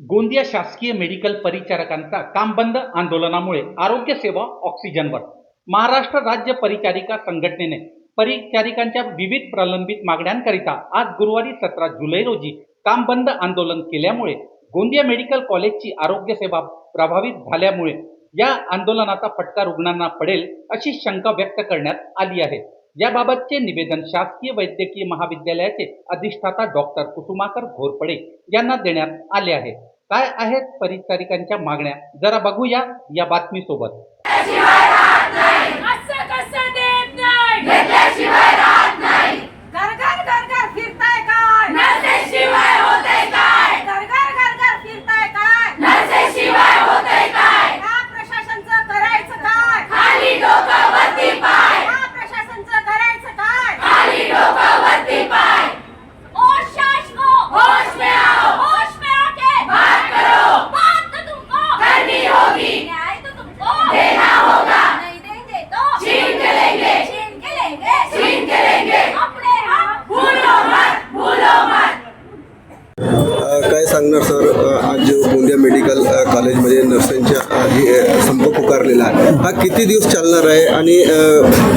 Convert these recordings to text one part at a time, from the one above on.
गोंदिया शासकीय मेडिकल परिचारकांचा काम बंद आंदोलनामुळे आरोग्य सेवा ऑक्सिजनवर. महाराष्ट्र राज्य परिचारिका संघटनेने परिचारिकांच्या विविध प्रलंबित मागण्यांकरिता आज गुरुवारी सतरा जुलै रोजी काम बंद आंदोलन केल्यामुळे गोंदिया मेडिकल कॉलेजची आरोग्य सेवा प्रभावित झाल्यामुळे या आंदोलनाचा फटका रुग्णांना पडेल अशी शंका व्यक्त करण्यात आली आहे. याबाबतचे निवेदन शासकीय वैद्यकीय महाविद्यालयाचे अधिष्ठाता डॉक्टर कुसुमाकर घोरपडे यांना देण्यात आले आहे. काय आहेत परिचारिकांच्या मागण्या? जरा बघूया या बातमीसोबत. मेडिकल अ, कॉलेजमध्ये नर्सांच्या आहे. हा किती दिवस चालणार आहे आणि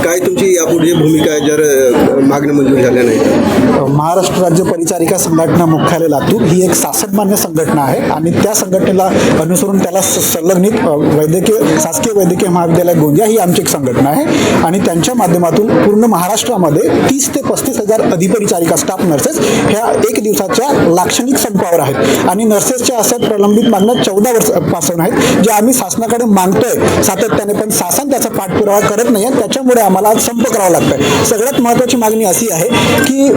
काय तुमची यापुढे भूमिका आहे? जर मागणी मंजूर झाल्या नाही महाराष्ट्र राज्य परिचारिका संघटना मुख्यालय लातूर ही एक शासनमान्य संघटना आहे आणि त्या संघटनेला अनुसरून त्याला संलग्नित वैद्यकीय शासकीय वैद्यकीय महाविद्यालय गोंदिया ही आमची एक संघटना आहे आणि त्यांच्या माध्यमातून पूर्ण महाराष्ट्रामध्ये तीस ते पस्तीस हजार अधिपरिचारिका स्टाफ नर्सेस ह्या एक दिवसाच्या लाक्षणिक संपावर आहेत. आणि नर्सेसच्या अशा प्रलंबित मागण्या चौदा वर्षापासून आहेत जे आम्ही शासनाकडे मागतोय. सातत्याने पण शासन त्याचा पाठपुरावा करत नाही आहे त्याच्यामुळे आम्हाला आज संप करावा लागतोय. सगळ्यात महत्त्वाची मागणी अशी आहे की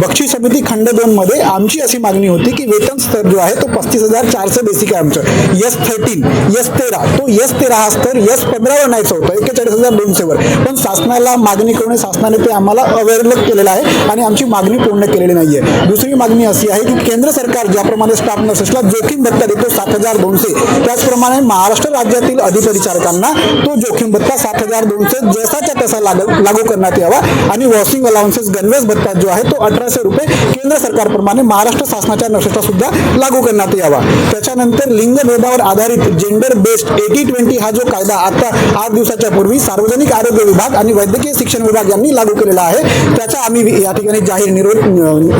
बक्षी समिती खंड दोन मध्ये आमची अशी मागणी होती की वेतन स्तर जो आहे तो पस्तीस हजार चारशे बेसिक आहे आमचं. यस थर्टीन यस तेरा तो यस तेरा हा स्तर यस पंधरावर नाहीच होतं एक्केचाळीस हजार दोनशेवर. पण शासनाला मागणी करून शासनाने ते आम्हाला अवेअरलेस केलेलं आहे आणि आमची मागणी पूर्ण केलेली नाही आहे दुसरी मागणी अशी आहे की केंद्र सरकार ज्याप्रमाणे स्टाफ नर्सेसला जोखीम भत्ता देतो सात हजार दोनशे त्याचप्रमाणे महाराष्ट्र राज्यातील परिचारकांना तो जोखीम भत्ता सात हजार दोनशे जसाच्या तसा लागू करण्यात यावा. आणि वॉशिंग अलाउन्सेस गणवेश भत्ता जो आहे तो अठराशे रुपये केंद्र सरकारप्रमाणे महाराष्ट्र शासनाच्या नर्सेसला सुद्धा लागू करण्यात यावा. त्याच्यानंतर लिंगभेदावर आधारित जेंडर बेस्ड एटी ट्वेंटी हा जो कायदा आता आठ दिवसाच्या पूर्वी सार्वजनिक आरोग्य विभाग आणि वैद्यकीय शिक्षण विभाग यांनी लागू केलेला आहे. त्याचा आम्ही या ठिकाणी जाहीर निरोध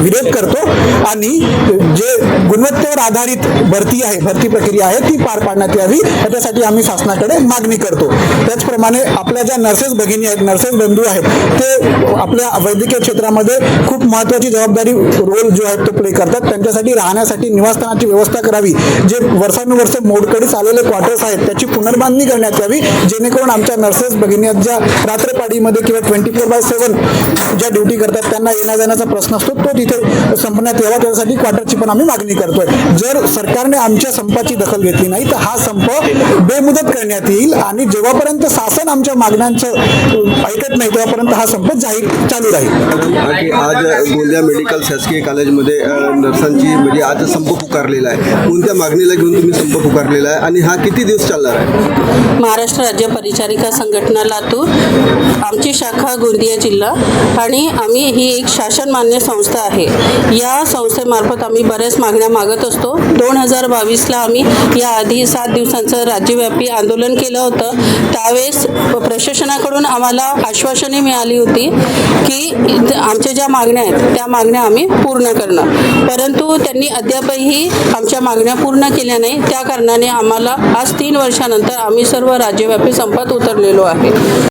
विरोध करतो. आणि जे गुणवत्तेवर आधारित भरती आहे भरती प्रक्रिया आहे ती पार पाडण्यात यावी. त्याच्यासाठी आम्ही शासनाकडे मागणी करतो. त्याचप्रमाणे आपल्या ज्या नर्सेस भगिनी आहेत नर्सेस बंधू आहेत ते आपल्या वैद्यकीय क्षेत्रामध्ये खूप महत्त्वाची जबाबदारी रोल जो आहे तो प्ले करतात. त्यांच्यासाठी राहण्यासाठी निवासस्थानाची व्यवस्था करावी. जे वर्षानुवर्ष मोडकळीस आलेले क्वार्टर्स आहेत त्याची पुनर्बांधणी करण्यात यावी. जेणेकरून आमच्या नर्सेस भगिनी ज्या रात्रपाडीमध्ये किंवा ट्वेंटी फोर बाय सेवन ज्या ड्युटी करतात त्यांना येण्या जाण्याचा प्रश्न असतो तो तिथे संपण्यात यावा. त्यासाठी क्वार्टरची पण आम्ही मागणी करतोय. जर सरकारने आमच्या संपाची दखल घेतली नाही तर हा संप बेमुदत करण्यात येईल आणि जेव्हापर्यंत शासन आमच्या मागण्यांचं ऐकत नाही तेव्हापर्यंत हा संप जाहीर चालू राहील. आणि आज गोंदिया मेडिकल शासकीय कॉलेजमध्ये नर्सांची म्हणजे आज संप पुकारलेला आहे. कोणत्या मागणीला घेऊन तुम्ही संप पुकारलेला आहे आणि हा किती दिवस चालणार आहे? महाराष्ट्र राज्य परिचारिका संघटना लातूर आमची शाखा गोंदिया जिल्हा आणि आम्ही ही एक शासनमान्य संस्था आहे. या संस्थेमार्फत आम्ही बऱ्याच मागण्या मागत असतो. दोन हजार बावीसला आम्ही याआधी सात दिवसांचं राज्यव्यापी आंदोलन केलं होतं. त्यावेळेस प्रशासनाकडून आम्हाला आश्वासने मिळाली होती की आमच्या ज्या मागण्या आहेत त्या मागण्या आम्ही पूर्ण करणार परंतु त्यांनी अद्यापही आमच्या मागण्या पूर्ण केल्या नाही. त्या कारणाने आम्हाला आज तीन वर्षानंतर आम्ही सर्व राज्यव्यापी संपात उतरलेलो आहे.